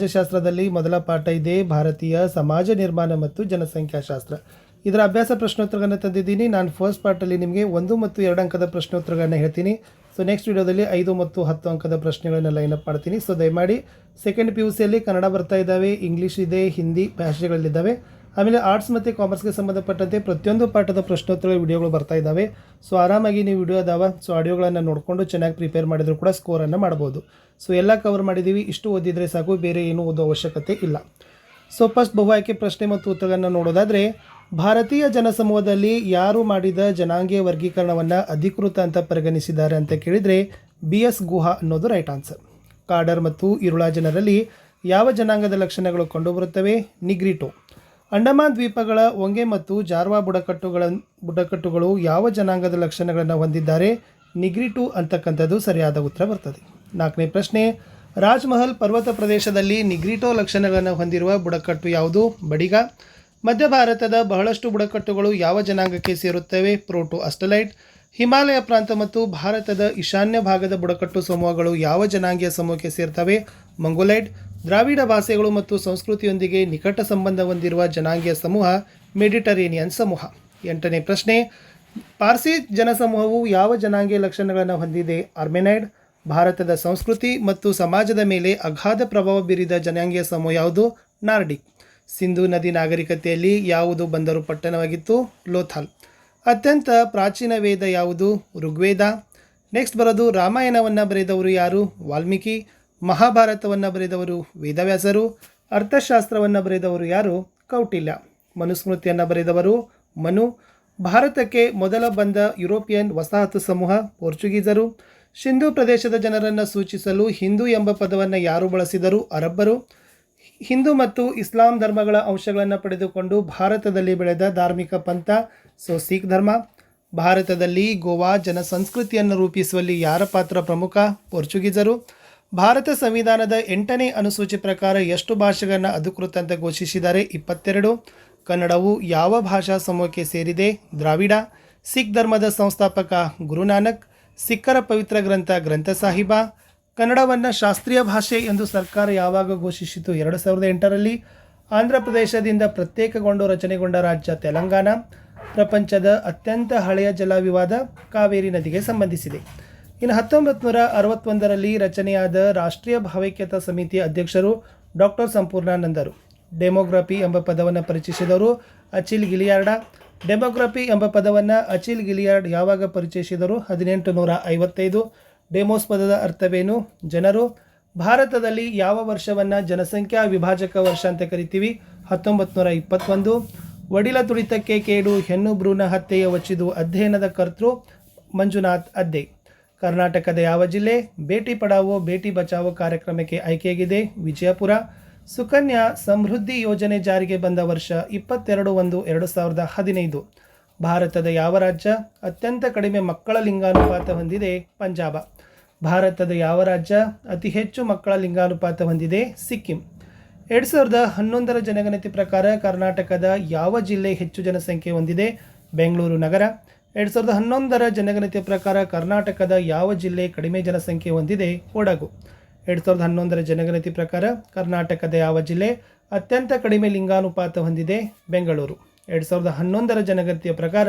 ಸಮಾಜಶಾಸ್ತ್ರದಲ್ಲಿ ಮೊದಲ ಪಾಠ ಇದೆ, ಭಾರತೀಯ ಸಮಾಜ ನಿರ್ಮಾಣ ಮತ್ತು ಜನಸಂಖ್ಯಾಶಾಸ್ತ್ರ. ಇದರ ಅಭ್ಯಾಸ ಪ್ರಶ್ನೋತ್ತರಗಳನ್ನು ತಂದಿದ್ದೀನಿ. ನಾನು ಫಸ್ಟ್ ಪಾರ್ಟಲ್ಲಿ ನಿಮಗೆ ಒಂದು ಮತ್ತು ಎರಡು ಅಂಕದ ಪ್ರಶ್ನೋತ್ತರಗಳನ್ನು ಹೇಳ್ತೀನಿ. ಸೊ ನೆಕ್ಸ್ಟ್ ವಿಡಿಯೋದಲ್ಲಿ ಐದು ಮತ್ತು ಹತ್ತು ಅಂಕದ ಪ್ರಶ್ನೆಗಳನ್ನು ಲೈನ್ ಅಪ್ ಮಾಡ್ತೀನಿ. ಸೊ ದಯಮಾಡಿ ಸೆಕೆಂಡ್ ಪಿ ಯು ಸಿಯಲ್ಲಿ ಕನ್ನಡ ಬರ್ತಾ ಇದ್ದಾವೆ ಇಂಗ್ಲೀಷ್ ಇದೆ ಹಿಂದಿ ಭಾಷೆಗಳಿದ್ದಾವೆ ಆಮೇಲೆ ಆರ್ಟ್ಸ್ ಮತ್ತು ಕಾಮರ್ಸ್ಗೆ ಸಂಬಂಧಪಟ್ಟಂತೆ ಪ್ರತಿಯೊಂದು ಪಾಠದ ಪ್ರಶ್ನೋತ್ತರ ವಿಡಿಯೋಗಳು ಬರ್ತಾ ಇದ್ದಾವೆ ಸೊ ಆರಾಮಾಗಿ ನೀವು ವಿಡಿಯೋ ಅದಾವ ಸೊ ಆಡಿಯೋಗಳನ್ನು ನೋಡಿಕೊಂಡು ಚೆನ್ನಾಗಿ ಪ್ರಿಪೇರ್ ಮಾಡಿದರೂ ಕೂಡ ಸ್ಕೋರನ್ನು ಮಾಡ್ಬೋದು. ಸೊ ಎಲ್ಲ ಕವರ್ ಮಾಡಿದ್ದೀವಿ ಇಷ್ಟು ಓದಿದರೆ ಸಾಕು, ಬೇರೆ ಏನೂ ಓದೋ ಅವಶ್ಯಕತೆ ಇಲ್ಲ. ಸೊ ಫಸ್ಟ್ ಬಹು ಆಯ್ಕೆ ಪ್ರಶ್ನೆ ಮತ್ತು ಉತ್ತರಗಳನ್ನು ನೋಡೋದಾದರೆ, ಭಾರತೀಯ ಜನಸಮೂಹದಲ್ಲಿ ಯಾರು ಮಾಡಿದ ಜನಾಂಗೀಯ ವರ್ಗೀಕರಣವನ್ನು ಅಧಿಕೃತ ಅಂತ ಪರಿಗಣಿಸಿದ್ದಾರೆ ಅಂತ ಕೇಳಿದರೆ ಬಿ ಎಸ್ ಗುಹಾ ಅನ್ನೋದು ರೈಟ್ ಆನ್ಸರ್ ಕಾಡರ್ ಮತ್ತು ಇರುಳಾ ಜನರಲ್ಲಿ ಯಾವ ಜನಾಂಗದ ಲಕ್ಷಣಗಳು ಕಂಡುಬರುತ್ತವೆ? ನಿಗ್ರಿಟೋ. ಅಂಡಮಾನ್ ದ್ವೀಪಗಳ ಒಂಗೆ ಮತ್ತು ಜಾರ್ವಾ ಬುಡಕಟ್ಟುಗಳ ಬುಡಕಟ್ಟುಗಳು ಯಾವ ಜನಾಂಗದ ಲಕ್ಷಣಗಳನ್ನು ಹೊಂದಿದ್ದಾರೆ? ನಿಗ್ರಿಟು ಅಂತಕ್ಕಂಥದ್ದು ಸರಿಯಾದ ಉತ್ತರ ಬರ್ತದೆ. ನಾಲ್ಕನೇ ಪ್ರಶ್ನೆ, ರಾಜ್ಮಹಲ್ ಪರ್ವತ ಪ್ರದೇಶದಲ್ಲಿ ನಿಗ್ರಿಟೋ ಲಕ್ಷಣಗಳನ್ನು ಹೊಂದಿರುವ ಬುಡಕಟ್ಟು ಯಾವುದು? ಬಡಿಗ. ಮಧ್ಯ ಭಾರತದ ಬಹಳಷ್ಟು ಬುಡಕಟ್ಟುಗಳು ಯಾವ ಜನಾಂಗಕ್ಕೆ ಸೇರುತ್ತವೆ? ಪ್ರೋಟೋ ಅಸ್ಟಲೈಟ್. ಹಿಮಾಲಯ ಪ್ರಾಂತ ಮತ್ತು ಭಾರತದ ಈಶಾನ್ಯ ಭಾಗದ ಬುಡಕಟ್ಟು ಸಮೂಹಗಳು ಯಾವ ಜನಾಂಗೀಯ ಸಮೂಹಕ್ಕೆ ಸೇರ್ತವೆ? ಮಂಗೋಲೈಟ್. ದ್ರಾವಿಡ ಭಾಷೆಗಳು ಮತ್ತು ಸಂಸ್ಕೃತಿಯೊಂದಿಗೆ ನಿಕಟ ಸಂಬಂಧ ಹೊಂದಿರುವ ಜನಾಂಗೀಯ ಸಮೂಹ ಮೆಡಿಟರೇನಿಯನ್ ಸಮೂಹ. ಎಂಟನೇ ಪ್ರಶ್ನೆ, ಪಾರ್ಸಿ ಜನಸಮೂಹವು ಯಾವ ಜನಾಂಗೀಯ ಲಕ್ಷಣಗಳನ್ನು ಹೊಂದಿದೆ? ಅರ್ಮೆನೈಡ್, ಭಾರತದ ಸಂಸ್ಕೃತಿ ಮತ್ತು ಸಮಾಜದ ಮೇಲೆ ಅಗಾಧ ಪ್ರಭಾವ ಬೀರಿದ ಜನಾಂಗೀಯ ಸಮೂಹ ಯಾವುದು? ನಾರ್ಡಿಕ್. ಸಿಂಧು ನದಿ ನಾಗರಿಕತೆಯಲ್ಲಿ ಯಾವುದು ಬಂದರು ಪಟ್ಟಣವಾಗಿತ್ತು? ಲೋಥಾಲ್. ಅತ್ಯಂತ ಪ್ರಾಚೀನ ವೇದ ಯಾವುದು? ಋಗ್ವೇದ. ನೆಕ್ಸ್ಟ್ ಬರೋದು ರಾಮಾಯಣವನ್ನು ಬರೆದವರು ಯಾರು? ವಾಲ್ಮೀಕಿ. ಮಹಾಭಾರತವನ್ನು ಬರೆದವರು ವೇದವ್ಯಾಸರು, ಅರ್ಥಶಾಸ್ತ್ರವನ್ನು ಬರೆದವರು ಯಾರು? ಕೌಟಿಲ್ಯ. ಮನುಸ್ಮೃತಿಯನ್ನು ಬರೆದವರು ಮನು. ಭಾರತಕ್ಕೆ ಮೊದಲ ಬಂದ ಯುರೋಪಿಯನ್ ವಸಾಹತು ಸಮೂಹ ಪೋರ್ಚುಗೀಸರು. ಸಿಂಧು ಪ್ರದೇಶದ ಜನರನ್ನು ಸೂಚಿಸಲು ಹಿಂದೂ ಎಂಬ ಪದವನ್ನು ಯಾರು ಬಳಸಿದರು? ಅರಬ್ಬರು. ಹಿಂದೂ ಮತ್ತು ಇಸ್ಲಾಂ ಧರ್ಮಗಳ ಅಂಶಗಳನ್ನು ಪಡೆದುಕೊಂಡು ಭಾರತದಲ್ಲಿ ಬೆಳೆದ ಧಾರ್ಮಿಕ ಪಂಥ ಸೊ ಸಿಖ್ ಧರ್ಮ. ಭಾರತದಲ್ಲಿ ಗೋವಾ ಜನಸಂಸ್ಕೃತಿಯನ್ನು ರೂಪಿಸುವಲ್ಲಿ ಯಾರ ಪಾತ್ರ ಪ್ರಮುಖ? ಪೋರ್ಚುಗೀಸರು. ಭಾರತ ಸಂವಿಧಾನದ ಎಂಟನೇ ಅನುಸೂಚಿ ಪ್ರಕಾರ ಎಷ್ಟು ಭಾಷೆಗಳನ್ನು ಅಧಿಕೃತ ಅಂತ ಘೋಷಿಸಿದ್ದಾರೆ? ಇಪ್ಪತ್ತೆರಡು. ಕನ್ನಡವು ಯಾವ ಭಾಷಾ ಸಮೂಹಕ್ಕೆ ಸೇರಿದೆ? ದ್ರಾವಿಡ. ಸಿಖ್ ಧರ್ಮದ ಸಂಸ್ಥಾಪಕ ಗುರುನಾನಕ್. ಸಿಖ್ಖರ ಪವಿತ್ರ ಗ್ರಂಥ ಗ್ರಂಥ ಸಾಹಿಬ ಕನ್ನಡವನ್ನು ಶಾಸ್ತ್ರೀಯ ಭಾಷೆ ಎಂದು ಸರ್ಕಾರ ಯಾವಾಗ ಘೋಷಿಸಿತು? ಎರಡು ಸಾವಿರದ ಎಂಟರಲ್ಲಿ ಆಂಧ್ರ ಪ್ರದೇಶದಿಂದ ಪ್ರತ್ಯೇಕಗೊಂಡು ರಚನೆಗೊಂಡ ರಾಜ್ಯ ತೆಲಂಗಾಣ. ಪ್ರಪಂಚದ ಅತ್ಯಂತ ಹಳೆಯ ಜಲ ವಿವಾದ ಕಾವೇರಿ ನದಿಗೆ ಸಂಬಂಧಿಸಿದೆ. ಇನ್ನು ಹತ್ತೊಂಬತ್ತು ನೂರ ಅರವತ್ತೊಂದರಲ್ಲಿ ರಚನೆಯಾದ ರಾಷ್ಟ್ರೀಯ ಭಾವೈಕ್ಯತಾ ಸಮಿತಿಯ ಅಧ್ಯಕ್ಷರು ಡಾಕ್ಟರ್ ಸಂಪೂರ್ಣಾನಂದರು. ಡೆಮೋಗ್ರಫಿ ಎಂಬ ಪದವನ್ನು ಪರಿಚಯಿಸಿದವರು ಅಚಿಲ್ ಗಿಲಿಯಾರ್ಡ. ಡೆಮೋಗ್ರಫಿ ಎಂಬ ಪದವನ್ನು ಅಚಿಲ್ ಗಿಲಿಯಾರ್ಡ್ ಯಾವಾಗ ಪರಿಚಯಿಸಿದರು? ಹದಿನೆಂಟು ನೂರ ಐವತ್ತೈದು ಡೆಮೋಸ್ ಪದದ ಅರ್ಥವೇನು? ಜನರು, ಭಾರತದಲ್ಲಿ ಯಾವ ವರ್ಷವನ್ನು ಜನಸಂಖ್ಯಾ ವಿಭಾಜಕ ವರ್ಷ ಅಂತ ಕರಿತೀವಿ? ಹತ್ತೊಂಬತ್ತು ನೂರ ಇಪ್ಪತ್ತೊಂದು ವಡಿಲ ತುಳಿತಕ್ಕೆ ಕೇಡು ಹೆಣ್ಣು ಭ್ರೂಣ ಹತ್ಯೆಯ ವಚಿದು ಅಧ್ಯಯನದ ಕರ್ತೃ ಮಂಜುನಾಥ್ ಅದ್ದೆ. ಕರ್ನಾಟಕದ ಯಾವ ಜಿಲ್ಲೆ? ಬೇಟಿ ಪಡಾವೋ ಬೇಟಿ ಬಚಾವೋ ಕಾರ್ಯಕ್ರಮಕ್ಕೆ ಆಯ್ಕೆಯಾಗಿದೆ ವಿಜಯಪುರ. ಸುಕನ್ಯಾ ಸಮೃದ್ಧಿ ಯೋಜನೆ ಜಾರಿಗೆ ಬಂದ ವರ್ಷ ಇಪ್ಪತ್ತೆರಡು ಒಂದು ಎರಡು ಸಾವಿರದ ಹದಿನೈದು. ಭಾರತದ ಯಾವ ರಾಜ್ಯ? ಅತ್ಯಂತ ಕಡಿಮೆ ಮಕ್ಕಳ ಲಿಂಗಾನುಪಾತ ಹೊಂದಿದೆ ಪಂಜಾಬ. ಭಾರತದ ಯಾವ ರಾಜ್ಯ? ಅತಿ ಹೆಚ್ಚು ಮಕ್ಕಳ ಲಿಂಗಾನುಪಾತ ಹೊಂದಿದೆ ಸಿಕ್ಕಿಂ. ಎರಡು ಸಾವಿರದ ಹನ್ನೊಂದರ ಜನಗಣತಿ ಪ್ರಕಾರ ಕರ್ನಾಟಕದ ಯಾವ ಜಿಲ್ಲೆ ಹೆಚ್ಚು ಜನಸಂಖ್ಯೆ ಹೊಂದಿದೆ? ಬೆಂಗಳೂರು ನಗರ. ಎರಡು ಸಾವಿರದ ಹನ್ನೊಂದರ ಜನಗಣತಿಯ ಪ್ರಕಾರ ಕರ್ನಾಟಕದ ಯಾವ ಜಿಲ್ಲೆ ಕಡಿಮೆ ಜನಸಂಖ್ಯೆ ಹೊಂದಿದೆ? ಕೊಡಗು ಎರಡು ಸಾವಿರದ ಹನ್ನೊಂದರ ಜನಗಣತಿ ಪ್ರಕಾರ ಕರ್ನಾಟಕದ ಯಾವ ಜಿಲ್ಲೆ ಅತ್ಯಂತ ಕಡಿಮೆ ಲಿಂಗಾನುಪಾತ ಹೊಂದಿದೆ? ಬೆಂಗಳೂರು. ಎರಡು ಸಾವಿರದ ಹನ್ನೊಂದರ ಜನಗಣತಿಯ ಪ್ರಕಾರ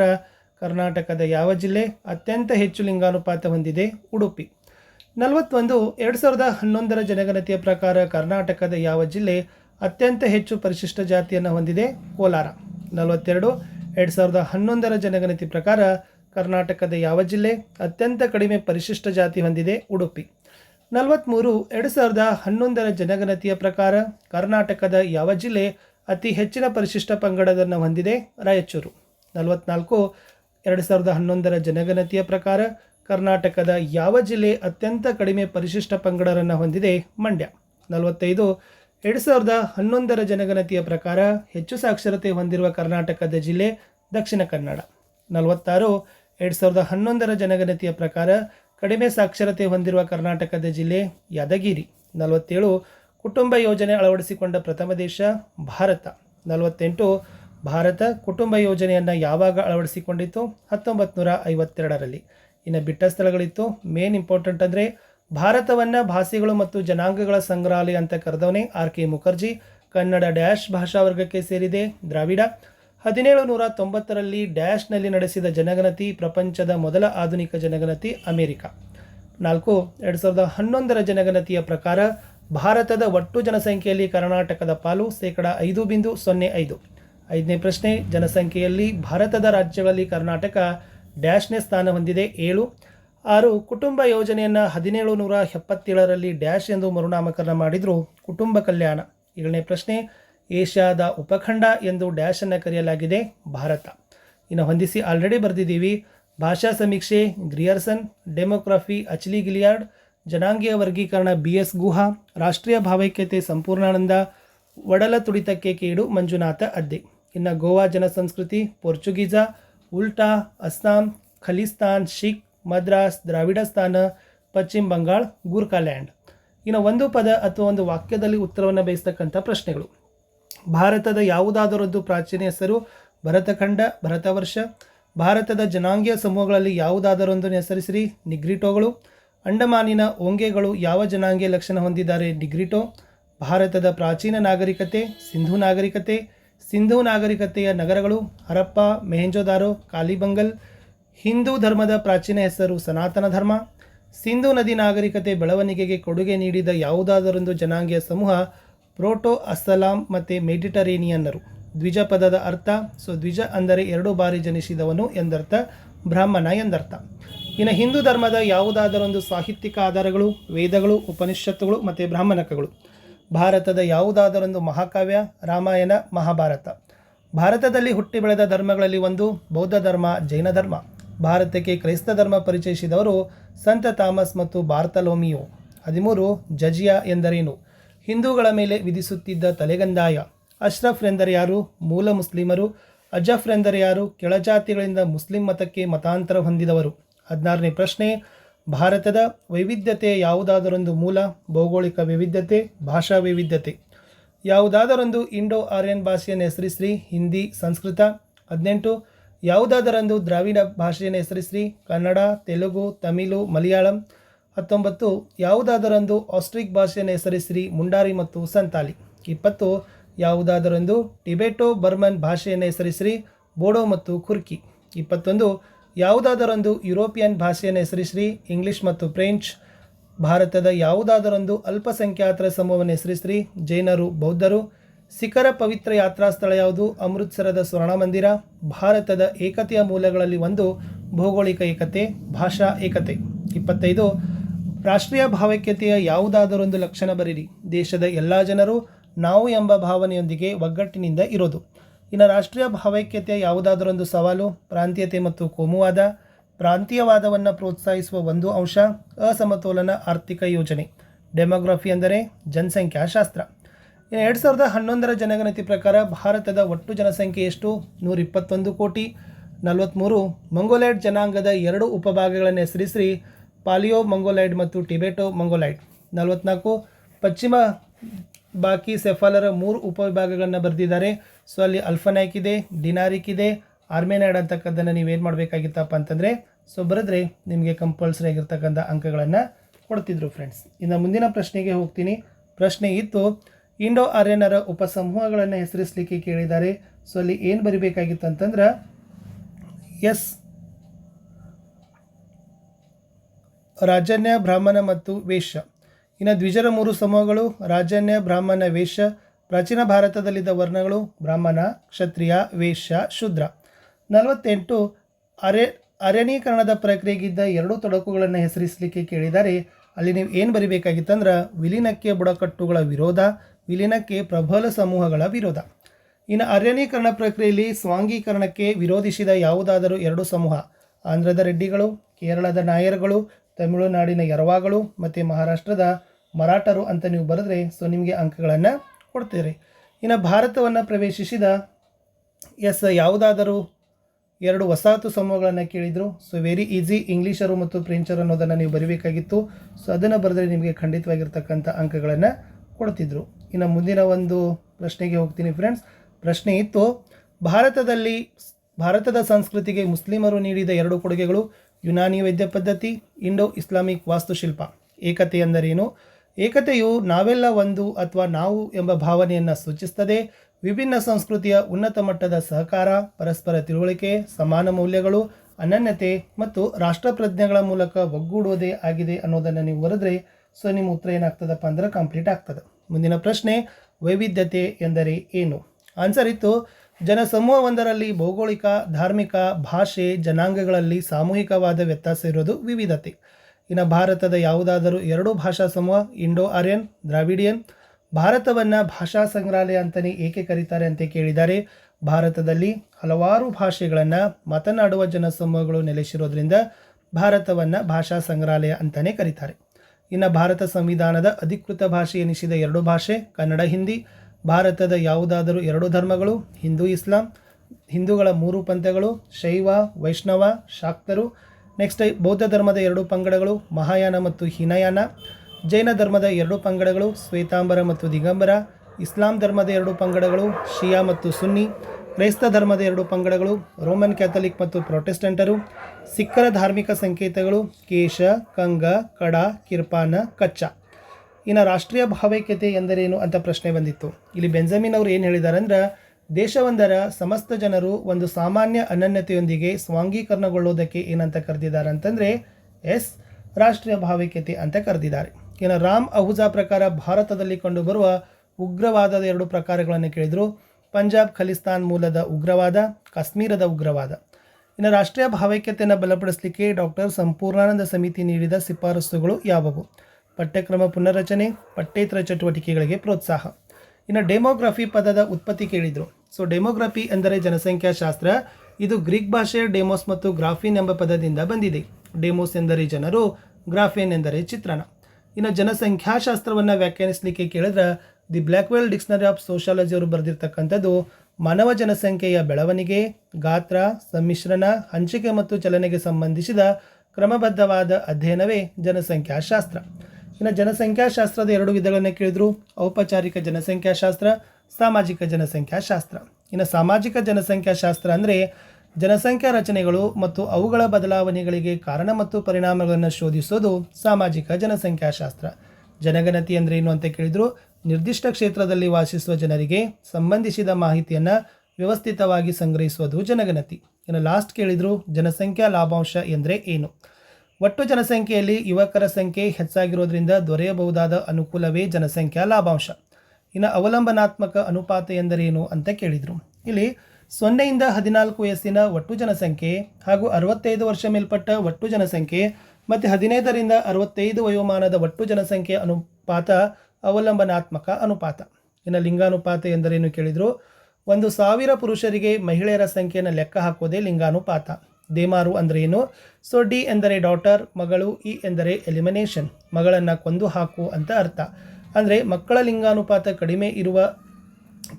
ಕರ್ನಾಟಕದ ಯಾವ ಜಿಲ್ಲೆ ಅತ್ಯಂತ ಹೆಚ್ಚು ಲಿಂಗಾನುಪಾತ ಹೊಂದಿದೆ? ಉಡುಪಿ. ನಲವತ್ತೊಂದು, ಎರಡು ಸಾವಿರದ ಹನ್ನೊಂದರ ಜನಗಣತಿಯ ಪ್ರಕಾರ ಕರ್ನಾಟಕದ ಯಾವ ಜಿಲ್ಲೆ ಅತ್ಯಂತ ಹೆಚ್ಚು ಪರಿಶಿಷ್ಟ ಜಾತಿಯನ್ನು ಹೊಂದಿದೆ? ಕೋಲಾರ. ನಲವತ್ತೆರಡು ಎರಡು ಸಾವಿರದ ಹನ್ನೊಂದರ ಜನಗಣತಿ ಪ್ರಕಾರ ಕರ್ನಾಟಕದ ಯಾವ ಜಿಲ್ಲೆ ಅತ್ಯಂತ ಕಡಿಮೆ ಪರಿಶಿಷ್ಟ ಜಾತಿ ಹೊಂದಿದೆ ಉಡುಪಿ. ನಲವತ್ತ್ಮೂರು ಎರಡು ಸಾವಿರದ ಹನ್ನೊಂದರ ಜನಗಣತಿಯ ಪ್ರಕಾರ ಕರ್ನಾಟಕದ ಯಾವ ಜಿಲ್ಲೆ ಅತಿ ಹೆಚ್ಚಿನ ಪರಿಶಿಷ್ಟ ಪಂಗಡವನ್ನು ಹೊಂದಿದೆ ರಾಯಚೂರು. ನಲವತ್ನಾಲ್ಕು ಎರಡು ಸಾವಿರದ ಹನ್ನೊಂದರ ಜನಗಣತಿಯ ಪ್ರಕಾರ ಕರ್ನಾಟಕದ ಯಾವ ಜಿಲ್ಲೆ ಅತ್ಯಂತ ಕಡಿಮೆ ಪರಿಶಿಷ್ಟ ಪಂಗಡರನ್ನು ಹೊಂದಿದೆ ಮಂಡ್ಯ. ನಲವತ್ತೈದು ಎರಡು ಸಾವಿರದ ಹನ್ನೊಂದರ ಜನಗಣತಿಯ ಪ್ರಕಾರ ಹೆಚ್ಚು ಸಾಕ್ಷರತೆ ಹೊಂದಿರುವ ಕರ್ನಾಟಕದ ಜಿಲ್ಲೆ ದಕ್ಷಿಣ ಕನ್ನಡ. ನಲವತ್ತಾರು ಎರಡು ಸಾವಿರದ ಹನ್ನೊಂದರ ಜನಗಣತಿಯ ಪ್ರಕಾರ ಕಡಿಮೆ ಸಾಕ್ಷರತೆ ಹೊಂದಿರುವ ಕರ್ನಾಟಕದ ಜಿಲ್ಲೆ ಯಾದಗಿರಿ. ನಲವತ್ತೇಳು ಕುಟುಂಬ ಯೋಜನೆ ಅಳವಡಿಸಿಕೊಂಡ ಪ್ರಥಮ ದೇಶ ಭಾರತ. ನಲವತ್ತೆಂಟು ಭಾರತ ಕುಟುಂಬ ಯೋಜನೆಯನ್ನು ಯಾವಾಗ ಅಳವಡಿಸಿಕೊಂಡಿತ್ತು? ಹತ್ತೊಂಬತ್ತು ನೂರ ಐವತ್ತೆರಡರಲ್ಲಿ. ಇನ್ನು ಬಿಟ್ಟ ಸ್ಥಳಗಳಿತ್ತು ಮೇನ್ ಇಂಪಾರ್ಟೆಂಟ್ ಅಂದರೆ ಭಾರತವನ್ನ ಭಾಷೆಗಳು ಮತ್ತು ಜನಾಂಗಗಳ ಸಂಗ್ರಹಾಲಯ ಅಂತ ಕರೆದವನೇ R K Mukherjee. Kannada dash ಭಾಷಾ ವರ್ಗಕ್ಕೆ ಸೇರಿದೆ ದ್ರಾವಿಡ. ಹದಿನೇಳು ನೂರ ತೊಂಬತ್ತರಲ್ಲಿ ಡ್ಯಾಶ್ನಲ್ಲಿ ನಡೆಸಿದ ಜನಗಣತಿ ಪ್ರಪಂಚದ ಮೊದಲ ಆಧುನಿಕ ಜನಗಣತಿ ಅಮೆರಿಕ. ನಾಲ್ಕು, ಎರಡು ಸಾವಿರದ ಹನ್ನೊಂದರ ಜನಗಣತಿಯ ಪ್ರಕಾರ ಭಾರತದ ಒಟ್ಟು ಜನಸಂಖ್ಯೆಯಲ್ಲಿ ಕರ್ನಾಟಕದ ಪಾಲು ಶೇಕಡ ಐದು ಬಿಂದು ಸೊನ್ನೆ ಐದು. ಐದನೇ ಪ್ರಶ್ನೆ, ಜನಸಂಖ್ಯೆಯಲ್ಲಿ ಭಾರತದ ರಾಜ್ಯಗಳಲ್ಲಿ ಕರ್ನಾಟಕ ಡ್ಯಾಶ್ನೇ ಸ್ಥಾನ ಹೊಂದಿದೆ ಏಳು. ಆರು ಕುಟುಂಬ ಯೋಜನೆಯನ್ನು ಹದಿನೇಳು ನೂರ ಎಪ್ಪತ್ತೇಳರಲ್ಲಿ ಡ್ಯಾಶ್ ಎಂದು ಮರುನಾಮಕರಣ ಮಾಡಿದರು ಕುಟುಂಬ ಕಲ್ಯಾಣ. ಏಳನೇ ಪ್ರಶ್ನೆ, ಏಷ್ಯಾದ ಉಪಖಂಡ ಎಂದು ಡ್ಯಾಶ್ ಅನ್ನು ಕರೆಯಲಾಗಿದೆ ಭಾರತ. ಇನ್ನು ಹೊಂದಿಸಿ ಆಲ್ರೆಡಿ ಬರೆದಿದ್ದೀವಿ, ಭಾಷಾ ಸಮೀಕ್ಷೆ, ಗ್ರಿಯರ್ಸನ್, ಡೆಮೋಗ್ರಫಿ, ಅಚ್ಲಿ ಗಿಲಿಯಾರ್ಡ್, ಜನಾಂಗೀಯ ವರ್ಗೀಕರಣ ಬಿ ಎಸ್ ಗುಹಾ, ರಾಷ್ಟ್ರೀಯ ಭಾವೈಕ್ಯತೆ, ಸಂಪೂರ್ಣಾನಂದ, ಒಡಲ ತುಡಿತಕ್ಕೆ ಕೇಡು, ಮಂಜುನಾಥ ಅದ್ದೆ. ಇನ್ನು ಗೋವಾ ಜನಸಂಸ್ಕೃತಿ, ಪೋರ್ಚುಗೀಸ, ಉಲ್ಟಾ, ಅಸ್ಸಾಂ, ಖಲಿಸ್ತಾನ್ ಶಿಖ್ ಮದ್ರಾಸ್ ದ್ರಾವಿಡಸ್ಥಾನ ಪಶ್ಚಿಮ ಬಂಗಾಳ ಗೂರ್ಖಾಲ್ಯಾಂಡ್ ಇನ್ನು ಒಂದು ಪದ ಅಥವಾ ಒಂದು ವಾಕ್ಯದಲ್ಲಿ ಉತ್ತರವನ್ನು ಬಯಸ್ತಕ್ಕಂಥ ಪ್ರಶ್ನೆಗಳು. ಭಾರತದ ಯಾವುದಾದರೊಂದು ಪ್ರಾಚೀನ ಹೆಸರು ಭರತಖಂಡ, ಭರತವರ್ಷ. ಭಾರತದ ಜನಾಂಗೀಯ ಸಮೂಹಗಳಲ್ಲಿ ಯಾವುದಾದರೊಂದನ್ನು ಹೆಸರಿಸಿರಿ? ನಿಗ್ರಿಟೋಗಳು. ಅಂಡಮಾನಿನ ಓಂಗೆಗಳು ಯಾವ ಜನಾಂಗೀಯ ಲಕ್ಷಣ ಹೊಂದಿದ್ದಾರೆ? ನಿಗ್ರಿಟೋ. ಭಾರತದ ಪ್ರಾಚೀನ ನಾಗರಿಕತೆ, ಸಿಂಧು ನಾಗರಿಕತೆ. ಸಿಂಧು ನಾಗರಿಕತೆಯ ನಗರಗಳು ಹರಪ್ಪ, ಮೆಹೆಂಜೋದಾರೋ, ಕಾಲಿಬಂಗಲ್. ಹಿಂದೂ ಧರ್ಮದ ಪ್ರಾಚೀನ ಹೆಸರು ಸನಾತನ ಧರ್ಮ. ಸಿಂಧೂ ನದಿ ನಾಗರಿಕತೆ ಬೆಳವಣಿಗೆಗೆ ಕೊಡುಗೆ ನೀಡಿದ ಯಾವುದಾದರೊಂದು ಜನಾಂಗೀಯ ಸಮೂಹ ಪ್ರೋಟೋ ಅಸ್ಸಲಾಂ ಮತ್ತು ಮೆಡಿಟರೇನಿಯನ್ನರು. ದ್ವಿಜ ಪದದ ಅರ್ಥ, ಸೊ ದ್ವಿಜ ಅಂದರೆ ಎರಡು ಬಾರಿ ಜನಿಸಿದವನು ಎಂದರ್ಥ, ಬ್ರಾಹ್ಮಣ ಎಂದರ್ಥ. ಇನ್ನು ಹಿಂದೂ ಧರ್ಮದ ಯಾವುದಾದರೊಂದು ಸಾಹಿತ್ಯಿಕ ಆಧಾರಗಳು, ವೇದಗಳು, ಉಪನಿಷತ್ತುಗಳು ಮತ್ತು ಬ್ರಾಹ್ಮಣಕಗಳು. ಭಾರತದ ಯಾವುದಾದರೊಂದು ಮಹಾಕಾವ್ಯ, ರಾಮಾಯಣ, ಮಹಾಭಾರತ. ಭಾರತದಲ್ಲಿ ಹುಟ್ಟಿ ಬೆಳೆದ ಧರ್ಮಗಳಲ್ಲಿ ಒಂದು ಬೌದ್ಧ ಧರ್ಮ, ಜೈನ ಧರ್ಮ. ಭಾರತಕ್ಕೆ ಕ್ರೈಸ್ತ ಧರ್ಮ ಪರಿಚಯಿಸಿದವರು ಸಂತ ಥಾಮಸ್ ಮತ್ತು ಬಾರ್ತಲೋಮಿಯೋ. ಹದಿಮೂರು, ಜಜಿಯಾ ಎಂದರೇನು? ಹಿಂದೂಗಳ ಮೇಲೆ ವಿಧಿಸುತ್ತಿದ್ದ ತಲೆಗಂದಾಯ. ಅಶ್ರಫ್ ಎಂದರೆ ಯಾರು? ಮೂಲ ಮುಸ್ಲಿಮರು. ಅಜಫ್ ಎಂದರೆ ಯಾರು? ಕೆಳಜಾತಿಗಳಿಂದ ಮುಸ್ಲಿಂ ಮತಕ್ಕೆ ಮತಾಂತರ ಹೊಂದಿದವರು. ಹದಿನಾರನೇ ಪ್ರಶ್ನೆ, ಭಾರತದ ವೈವಿಧ್ಯತೆ ಯಾವುದಾದರೊಂದು ಮೂಲ? ಭೌಗೋಳಿಕ ವೈವಿಧ್ಯತೆ, ಭಾಷಾ ವೈವಿಧ್ಯತೆ. ಯಾವುದಾದರೊಂದು ಇಂಡೋ ಆರ್ಯನ್ ಭಾಷೆಯನ್ನು ಹೆಸರಿಸ್ರಿ ಹಿಂದಿ, ಸಂಸ್ಕೃತ. ಹದಿನೆಂಟು ಯಾವುದಾದರೊಂದು ದ್ರಾವಿಡ ಭಾಷೆಯನ್ನು ಹೆಸರಿಸಿರಿ ಕನ್ನಡ, ತೆಲುಗು, ತಮಿಳು, ಮಲಯಾಳಂ. ಹತ್ತೊಂಬತ್ತು, ಯಾವುದಾದರೊಂದು ಆಸ್ಟ್ರಿಕ್ ಭಾಷೆಯನ್ನು ಹೆಸರಿಸಿರಿ ಮುಂಡಾರಿ ಮತ್ತು ಸಂತಾಲಿ. ಇಪ್ಪತ್ತು, ಯಾವುದಾದರೊಂದು ಟಿಬೆಟೋ ಬರ್ಮನ್ ಭಾಷೆಯನ್ನು ಹೆಸರಿಸಿರಿ ಬೋಡೋ ಮತ್ತು ಕುರ್ಕಿ. ಇಪ್ಪತ್ತೊಂದು, ಯಾವುದಾದರೊಂದು ಯುರೋಪಿಯನ್ ಭಾಷೆಯನ್ನು ಹೆಸರಿಸಿರಿ ಇಂಗ್ಲಿಷ್ ಮತ್ತು ಫ್ರೆಂಚ್. ಭಾರತದ ಯಾವುದಾದರೊಂದು ಅಲ್ಪಸಂಖ್ಯಾತರ ಸಮೂಹವನ್ನು ಹೆಸರಿಸಿರಿ ಜೈನರು, ಬೌದ್ಧರು. ಸಿಖರ ಪವಿತ್ರ ಯಾತ್ರಾ ಸ್ಥಳ ಯಾವುದು? ಅಮೃತ್ಸರದ ಸ್ವರ್ಣ ಮಂದಿರ ಭಾರತದ ಏಕತೆಯ ಮೂಲಗಳಲ್ಲಿ ಒಂದು, ಭೌಗೋಳಿಕ ಏಕತೆ, ಭಾಷಾ ಏಕತೆ. ಇಪ್ಪತ್ತೈದು, ರಾಷ್ಟ್ರೀಯ ಭಾವೈಕ್ಯತೆಯ ಯಾವುದಾದರೊಂದು ಲಕ್ಷಣ ಬರೀರಿ ದೇಶದ ಎಲ್ಲ ಜನರು ನಾವು ಎಂಬ ಭಾವನೆಯೊಂದಿಗೆ ಒಗ್ಗಟ್ಟಿನಿಂದ ಇರೋದು. ಇನ್ನು ರಾಷ್ಟ್ರೀಯ ಭಾವೈಕ್ಯತೆಯ ಯಾವುದಾದರೊಂದು ಸವಾಲು? ಪ್ರಾಂತೀಯತೆ ಮತ್ತು ಕೋಮುವಾದ ಪ್ರಾಂತೀಯವಾದವನ್ನು ಪ್ರೋತ್ಸಾಹಿಸುವ ಒಂದು ಅಂಶ, ಅಸಮತೋಲನ ಆರ್ಥಿಕ ಯೋಜನೆ. ಡೆಮೋಗ್ರಫಿ ಅಂದರೆ ಜನಸಂಖ್ಯಾಶಾಸ್ತ್ರ. ಎರಡು ಸಾವಿರದ ಹನ್ನೊಂದರ ಜನಗಣತಿ ಪ್ರಕಾರ ಭಾರತದ ಒಟ್ಟು ಜನಸಂಖ್ಯೆ ಎಷ್ಟು? ನೂರ ಇಪ್ಪತ್ತೊಂದು ಕೋಟಿ ನಲವತ್ತ್ಮೂರು ಮಂಗೋಲೈಡ್ ಜನಾಂಗದ ಎರಡು ಉಪಭಾಗಗಳನ್ನು ಹೆಸರಿಸಿ ಪಾಲಿಯೋ ಮಂಗೋಲೈಡ್ ಮತ್ತು ಟಿಬೆಟೋ ಮಂಗೋಲೈಡ್ ನಲವತ್ನಾಲ್ಕು ಪಶ್ಚಿಮ ಬಾಕಿ ಸೆಫಾಲರ ಮೂರು ಉಪವಿಭಾಗಗಳನ್ನು ಬರೆದಿದ್ದಾರೆ. ಸೊ, ಅಲ್ಲಿ ಅಲ್ಫನೈಕ್ ಇದೆ, ಡಿನಾರಿಕ್ ಇದೆ ಆರ್ಮೇನೈಡ್ ಅಂತಕ್ಕಂಥದ್ದನ್ನು ನೀವೇನು ಮಾಡಬೇಕಾಗಿತ್ತಪ್ಪ ಅಂತಂದರೆ, ಸೊ, ಬರೆದ್ರೆ ನಿಮಗೆ ಕಂಪಲ್ಸರಿ ಆಗಿರ್ತಕ್ಕಂಥ ಅಂಕಗಳನ್ನು ಕೊಡ್ತಿದ್ರು ಫ್ರೆಂಡ್ಸ್ ಇನ್ನು ಮುಂದಿನ ಪ್ರಶ್ನೆಗೆ ಹೋಗ್ತೀನಿ. ಪ್ರಶ್ನೆ ಇತ್ತು ಇಂಡೋ ಆರ್ಯನರ ಉಪಸಮೂಹಗಳನ್ನು ಹೆಸರಿಸಲಿಕ್ಕೆ ಕೇಳಿದ್ದಾರೆ. ಸೊ ಅಲ್ಲಿ ಏನು ಬರಿಬೇಕಾಗಿತ್ತು ಅಂತಂದ್ರೆ, ಎಸ್, ರಾಜನ್ಯ, ಬ್ರಾಹ್ಮಣ ಮತ್ತು ವೇಶ್ಯ. ಇನ್ನು ದ್ವಿಜರ ಮೂರು ಸಮೂಹಗಳು, ರಾಜನ್ಯ, ಬ್ರಾಹ್ಮಣ, ವೇಶ್ಯ. ಪ್ರಾಚೀನ ಭಾರತದಲ್ಲಿದ್ದ ವರ್ಣಗಳು, ಬ್ರಾಹ್ಮಣ, ಕ್ಷತ್ರಿಯ, ವೇಶ್ಯ, ಶೂದ್ರ. ನಲವತ್ತೆಂಟು, ಅರೆ, ಅರಣ್ಯೀಕರಣದ ಪ್ರಕ್ರಿಯೆಗಿದ್ದ ಎರಡು ತೊಡಕುಗಳನ್ನು ಹೆಸರಿಸಲಿಕ್ಕೆ ಕೇಳಿದರೆ ಅಲ್ಲಿ ನೀವು ಏನು ಬರಿಬೇಕಾಗಿತ್ತಂದ್ರೆ, ವಿಲೀನಕ್ಕೆ ಬುಡಕಟ್ಟುಗಳ ವಿರೋಧ ವಿಲೀನಕ್ಕೆ ಪ್ರಬಲ ಸಮೂಹಗಳ ವಿರೋಧ. ಇನ್ನು ಅರಣ್ಯೀಕರಣ ಪ್ರಕ್ರಿಯೆಯಲ್ಲಿ ಸ್ವಾಂಗೀಕರಣಕ್ಕೆ ವಿರೋಧಿಸಿದ ಯಾವುದಾದರೂ ಎರಡು ಸಮೂಹ, ಆಂಧ್ರದ ರೆಡ್ಡಿಗಳು, ಕೇರಳದ ನಾಯರ್ಗಳು, ತಮಿಳುನಾಡಿನ ಯರವಾಗಳು ಮತ್ತು ಮಹಾರಾಷ್ಟ್ರದ ಮರಾಠರು ಅಂತ ನೀವು ಬರೆದ್ರೆ ಸೊ ನಿಮಗೆ ಅಂಕಗಳನ್ನು ಕೊಡ್ತೀರಿ ಇನ್ನು ಭಾರತವನ್ನು ಪ್ರವೇಶಿಸಿದ ಎಸ್ ಯಾವುದಾದರೂ ಎರಡು ವಸಾಹತು ಸಮೂಹಗಳನ್ನು ಕೇಳಿದರು, ಸೊ ವೆರಿ ಈಸಿ ಇಂಗ್ಲೀಷರು ಮತ್ತು ಫ್ರೆಂಚರು ಅನ್ನೋದನ್ನು ನೀವು ಬರೀಬೇಕಾಗಿತ್ತು. ಸೊ ಅದನ್ನು ಬರೆದ್ರೆ ನಿಮಗೆ ಖಂಡಿತವಾಗಿರ್ತಕ್ಕಂಥ ಅಂಕಗಳನ್ನು ಕೊಡ್ತಿದ್ರು. ಇನ್ನು ಮುಂದಿನ ಒಂದು ಪ್ರಶ್ನೆಗೆ ಹೋಗ್ತೀನಿ ಫ್ರೆಂಡ್ಸ್ ಪ್ರಶ್ನೆ ಇತ್ತು, ಭಾರತದಲ್ಲಿ ಭಾರತದ ಸಂಸ್ಕೃತಿಗೆ ಮುಸ್ಲಿಮರು ನೀಡಿದ ಎರಡು ಕೊಡುಗೆಗಳು, ಯುನಾನಿ ವೈದ್ಯ ಪದ್ಧತಿ, ಇಂಡೋ ಇಸ್ಲಾಮಿಕ್ ವಾಸ್ತುಶಿಲ್ಪ. ಏಕತೆ ಎಂದರೇನು? ಏಕತೆಯು ನಾವೆಲ್ಲ ಒಂದು ಅಥವಾ ನಾವು ಎಂಬ ಭಾವನೆಯನ್ನು ಸೂಚಿಸುತ್ತದೆ ವಿಭಿನ್ನ ಸಂಸ್ಕೃತಿಯ ಉನ್ನತ ಮಟ್ಟದ ಸಹಕಾರ, ಪರಸ್ಪರ ತಿಳುವಳಿಕೆ, ಸಮಾನ ಮೌಲ್ಯಗಳು, ಅನನ್ಯತೆ ಮತ್ತು ರಾಷ್ಟ್ರಪ್ರಜ್ಞೆಗಳ ಮೂಲಕ ಒಗ್ಗೂಡುವುದೇ ಆಗಿದೆ ಅನ್ನೋದನ್ನು ನೀವು ಬರೆದ್ರೆ ಸೊ ನಿಮ್ಮ ಉತ್ತರ ಏನಾಗ್ತದಪ್ಪ ಅಂದ್ರೆ ಕಂಪ್ಲೀಟ್ ಆಗ್ತದೆ. ಮುಂದಿನ ಪ್ರಶ್ನೆ, ವೈವಿಧ್ಯತೆ ಎಂದರೆ ಏನು? ಆನ್ಸರ್ ಇತ್ತು, ಜನಸಮೂಹವೊಂದರಲ್ಲಿ ಭೌಗೋಳಿಕ, ಧಾರ್ಮಿಕ, ಭಾಷೆ, ಜನಾಂಗಗಳಲ್ಲಿ ಸಾಮೂಹಿಕವಾದ ವ್ಯತ್ಯಾಸ ಇರೋದು ವಿವಿಧತೆ. ಇನ್ನು ಭಾರತದ ಯಾವುದಾದರೂ ಎರಡು ಭಾಷಾ ಸಮೂಹ ಇಂಡೋ ಆರ್ಯನ್ ದ್ರಾವಿಡಿಯನ್, ಭಾರತವನ್ನು ಭಾಷಾ ಸಂಗ್ರಹಾಲಯ ಅಂತಲೇ ಏಕೆ ಕರೀತಾರೆ ಅಂತ ಕೇಳಿದ್ದಾರೆ ಭಾರತದಲ್ಲಿ ಹಲವಾರು ಭಾಷೆಗಳನ್ನು ಮಾತನಾಡುವ ಜನಸಮೂಹಗಳು ನೆಲೆಸಿರೋದ್ರಿಂದ ಭಾರತವನ್ನು ಭಾಷಾ ಸಂಗ್ರಹಾಲಯ ಅಂತಲೇ ಕರೀತಾರೆ. ಇನ್ನು ಭಾರತ ಸಂವಿಧಾನದ ಅಧಿಕೃತ ಭಾಷೆ ಎನಿಸಿದ ಎರಡು ಭಾಷೆ, ಕನ್ನಡ, ಹಿಂದಿ. ಭಾರತದ ಯಾವುದಾದರೂ ಎರಡು ಧರ್ಮಗಳು, ಹಿಂದೂ, ಇಸ್ಲಾಂ. ಹಿಂದೂಗಳ ಮೂರು ಪಂಥಗಳು, ಶೈವ, ವೈಷ್ಣವ, ಶಾಕ್ತರು. ನೆಕ್ಸ್ಟ್ ಬೌದ್ಧ ಧರ್ಮದ ಎರಡು ಪಂಗಡಗಳು, ಮಹಾಯಾನ ಮತ್ತು ಹೀನಯಾನ. ಜೈನ ಧರ್ಮದ ಎರಡು ಪಂಗಡಗಳು, ಶ್ವೇತಾಂಬರ ಮತ್ತು ದಿಗಂಬರ. ಇಸ್ಲಾಂ ಧರ್ಮದ ಎರಡು ಪಂಗಡಗಳು, ಶಿಯಾ ಮತ್ತು ಸುನ್ನಿ. ಕ್ರೈಸ್ತ ಧರ್ಮದ ಎರಡು ಪಂಗಡಗಳು, ರೋಮನ್ ಕ್ಯಾಥಲಿಕ್ ಮತ್ತು ಪ್ರೊಟೆಸ್ಟೆಂಟರು, ಸಿಖ್ಖರ ಧಾರ್ಮಿಕ ಸಂಕೇತಗಳು, ಕೇಶ, ಕಂಗ, ಕಡ, ಕಿರ್ಪಾನ, ಕಚ್ಚ. ಇನ್ನು ರಾಷ್ಟ್ರೀಯ ಭಾವೈಕ್ಯತೆ ಎಂದರೇನು ಅಂತ ಪ್ರಶ್ನೆ ಬಂದಿತ್ತು. ಇಲ್ಲಿ ಬೆಂಜಮಿನ್ ಅವರು ಏನು ಹೇಳಿದ್ದಾರೆ ಅಂದ್ರೆ ದೇಶವೊಂದರ ಸಮಸ್ತ ಜನರು ಒಂದು ಸಾಮಾನ್ಯ ಅನನ್ಯತೆಯೊಂದಿಗೆ ಸ್ವಾಂಗೀಕರಣಗೊಳ್ಳುವುದಕ್ಕೆ ಏನಂತ ಕರೆದಿದ್ದಾರೆ ಅಂತಂದರೆ ಎಸ್, ರಾಷ್ಟ್ರೀಯ ಭಾವೈಕ್ಯತೆ ಅಂತ ಕರೆದಿದ್ದಾರೆ. ಇನ್ನು ರಾಮ್ ಅಹುಜಾ ಪ್ರಕಾರ ಭಾರತದಲ್ಲಿ ಕಂಡುಬರುವ ಉಗ್ರವಾದದ ಎರಡು ಪ್ರಕಾರಗಳನ್ನು ಕೇಳಿದರು. ಪಂಜಾಬ್ ಖಲಿಸ್ತಾನ್ ಮೂಲದ ಉಗ್ರವಾದ, ಕಾಶ್ಮೀರದ ಉಗ್ರವಾದ. ಇನ್ನು ರಾಷ್ಟ್ರೀಯ ಭಾವೈಕ್ಯತೆಯನ್ನು ಬಲಪಡಿಸಲಿಕ್ಕೆ ಡಾಕ್ಟರ್ ಸಂಪೂರ್ಣಾನಂದ ಸಮಿತಿ ನೀಡಿದ ಶಿಫಾರಸುಗಳು ಯಾವುವು? ಪಠ್ಯಕ್ರಮ ಪುನರ್ರಚನೆ, ಪಠ್ಯೇತರ ಚಟುವಟಿಕೆಗಳಿಗೆ ಪ್ರೋತ್ಸಾಹ. ಇನ್ನು ಡೆಮೋಗ್ರಫಿ ಪದದ ಉತ್ಪತ್ತಿ ಕೇಳಿದರು. ಸೊ, ಡೆಮೋಗ್ರಫಿ ಎಂದರೆ ಜನಸಂಖ್ಯಾಶಾಸ್ತ್ರ. ಇದು ಗ್ರೀಕ್ ಭಾಷೆಯ ಡೆಮೋಸ್ ಮತ್ತು ಗ್ರಾಫಿನ್ ಎಂಬ ಪದದಿಂದ ಬಂದಿದೆ. ಡೆಮೋಸ್ ಎಂದರೆ ಜನರು, ಗ್ರಾಫಿನ್ ಎಂದರೆ ಚಿತ್ರಣ. ಇನ್ನು ಜನಸಂಖ್ಯಾಶಾಸ್ತ್ರವನ್ನು ವ್ಯಾಖ್ಯಾನಿಸಲಿಕ್ಕೆ ಕೇಳಿದ್ರೆ the Blackwell dictionary of sociology ಅವರು ಬರೆದಿರ್ತಕ್ಕಂಥದ್ದು, ಮಾನವ ಜನಸಂಖ್ಯೆಯ ಬೆಳವಣಿಗೆ, ಗಾತ್ರ, ಸಮ್ಮಿಶ್ರಣ, ಹಂಚಿಕೆ ಮತ್ತು ಚಲನೆಗೆ ಸಂಬಂಧಿಸಿದ ಕ್ರಮಬದ್ಧವಾದ ಅಧ್ಯಯನವೇ ಜನಸಂಖ್ಯಾಶಾಸ್ತ್ರ. ಇನ್ನು ಜನಸಂಖ್ಯಾಶಾಸ್ತ್ರದ ಎರಡು ವಿಧಗಳನ್ನು ಕೇಳಿದ್ರು, ಔಪಚಾರಿಕ ಜನಸಂಖ್ಯಾಶಾಸ್ತ್ರ, ಸಾಮಾಜಿಕ ಜನಸಂಖ್ಯಾಶಾಸ್ತ್ರ. ಇನ್ನು ಸಾಮಾಜಿಕ ಜನಸಂಖ್ಯಾಶಾಸ್ತ್ರ ಅಂದರೆ ಜನಸಂಖ್ಯಾ ರಚನೆಗಳು ಮತ್ತು ಅವುಗಳ ಬದಲಾವಣೆಗಳಿಗೆ ಕಾರಣ ಮತ್ತು ಪರಿಣಾಮಗಳನ್ನು ಶೋಧಿಸೋದು ಸಾಮಾಜಿಕ ಜನಸಂಖ್ಯಾಶಾಸ್ತ್ರ. ಜನಗಣತಿ ಅಂದರೆ ಏನು ಅಂತ ಕೇಳಿದ್ರು ನಿರ್ದಿಷ್ಟ ಕ್ಷೇತ್ರದಲ್ಲಿ ವಾಸಿಸುವ ಜನರಿಗೆ ಸಂಬಂಧಿಸಿದ ಮಾಹಿತಿಯನ್ನು ವ್ಯವಸ್ಥಿತವಾಗಿ ಸಂಗ್ರಹಿಸುವುದು ಜನಗಣತಿ ಇನ್ನು ಲಾಸ್ಟ್ ಕೇಳಿದ್ರು, ಜನಸಂಖ್ಯಾ ಲಾಭಾಂಶ ಎಂದರೆ ಏನು? ಒಟ್ಟು ಜನಸಂಖ್ಯೆಯಲ್ಲಿ ಯುವಕರ ಸಂಖ್ಯೆ ಹೆಚ್ಚಾಗಿರೋದ್ರಿಂದ ದೊರೆಯಬಹುದಾದ ಅನುಕೂಲವೇ ಜನಸಂಖ್ಯಾ ಲಾಭಾಂಶ. ಇನ್ನು ಅವಲಂಬನಾತ್ಮಕ ಅನುಪಾತ ಎಂದರೇನು ಅಂತ ಕೇಳಿದರು. ಇಲ್ಲಿ ಸೊನ್ನೆಯಿಂದ ಹದಿನಾಲ್ಕು ವಯಸ್ಸಿನ ಒಟ್ಟು ಜನಸಂಖ್ಯೆ ಹಾಗೂ ಅರವತ್ತೈದು ವರ್ಷ ಮೇಲ್ಪಟ್ಟ ಒಟ್ಟು ಜನಸಂಖ್ಯೆ, ಮತ್ತು ಹದಿನೈದರಿಂದ ಅರವತ್ತೈದು ವಯೋಮಾನದ ಒಟ್ಟು ಜನಸಂಖ್ಯೆ ಅನುಪಾತ ಅವಲಂಬನಾತ್ಮಕ ಅನುಪಾತ. ಇನ್ನು ಲಿಂಗಾನುಪಾತ ಎಂದರೇನು ಕೇಳಿದರು? ಒಂದು ಸಾವಿರ ಪುರುಷರಿಗೆ ಮಹಿಳೆಯರ ಸಂಖ್ಯೆಯನ್ನು ಲೆಕ್ಕ ಹಾಕೋದೇ ಲಿಂಗಾನುಪಾತ. ದೇಮಾರು ಅಂದರೆ ಏನು? ಸೊ ಡಿ ಎಂದರೆ ಡಾಟರ್, ಮಗಳು ಇ ಎಂದರೆ ಎಲಿಮಿನೇಷನ್. ಮಗಳನ್ನು ಕೊಂದು ಹಾಕು ಅಂತ ಅರ್ಥ. ಅಂದರೆ ಮಕ್ಕಳ ಲಿಂಗಾನುಪಾತ ಕಡಿಮೆ ಇರುವ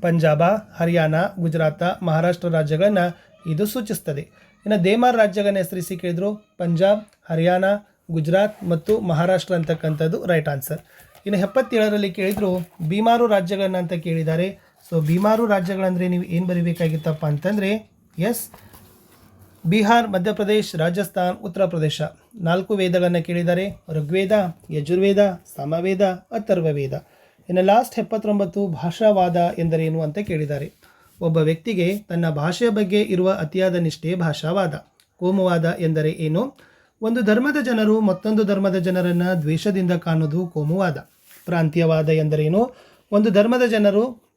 ಪಂಜಾಬ, ಹರಿಯಾಣ, ಗುಜರಾತ, ಮಹಾರಾಷ್ಟ್ರ ರಾಜ್ಯಗಳನ್ನು ಇದು ಸೂಚಿಸ್ತದೆ. ಇನ್ನು ದೇಮಾರ್ ರಾಜ್ಯಗಳನ್ನು ಹೆಸರಿಸಿ ಕೇಳಿದ್ರು? ಪಂಜಾಬ್, ಹರಿಯಾಣ, ಗುಜರಾತ್ ಮತ್ತು ಮಹಾರಾಷ್ಟ್ರ ಅಂತಕ್ಕಂಥದ್ದು ರೈಟ್ ಆನ್ಸರ್ ಇನ್ನು ಎಪ್ಪತ್ತೇಳರಲ್ಲಿ ಕೇಳಿದ್ರು ಬೀಮಾರು ರಾಜ್ಯಗಳನ್ನು ಅಂತ ಕೇಳಿದ್ದಾರೆ. ಸೊ ಬೀಮಾರು ರಾಜ್ಯಗಳಂದರೆ ನೀವು ಏನು ಬರೀಬೇಕಾಗಿತ್ತಪ್ಪ ಅಂತಂದರೆ ಎಸ್ ಬಿಹಾರ್, ಮಧ್ಯಪ್ರದೇಶ್, ರಾಜಸ್ಥಾನ್, ಉತ್ತರ ಪ್ರದೇಶ. ನಾಲ್ಕು ವೇದಗಳನ್ನು ಕೇಳಿದ್ದಾರೆ. ಋಗ್ವೇದ, ಯಜುರ್ವೇದ, ಸಮವೇದ ಅಥರ್ವ ವೇದ ಇನ್ನು ಲಾಸ್ಟ್ ಎಪ್ಪತ್ತೊಂಬತ್ತು ಭಾಷಾವಾದ ಎಂದರೇನು ಅಂತ ಕೇಳಿದ್ದಾರೆ. ಒಬ್ಬ ವ್ಯಕ್ತಿಗೆ ತನ್ನ ಭಾಷೆಯ ಬಗ್ಗೆ ಇರುವ ಅತಿಯಾದ ನಿಷ್ಠೆ ಭಾಷಾವಾದ. ಕೋಮುವಾದ ಎಂದರೆ ಏನು? ಒಂದು ಧರ್ಮದ ಜನರು ಮತ್ತೊಂದು ಧರ್ಮದ ಜನರನ್ನು ದ್ವೇಷದಿಂದ ಕಾಣುವುದು ಕೋಮುವಾದ. ಪ್ರಾಂತೀಯವಾದ ಎಂದರೇನು? ಒಂದು ಧರ್ಮದ ಜನರು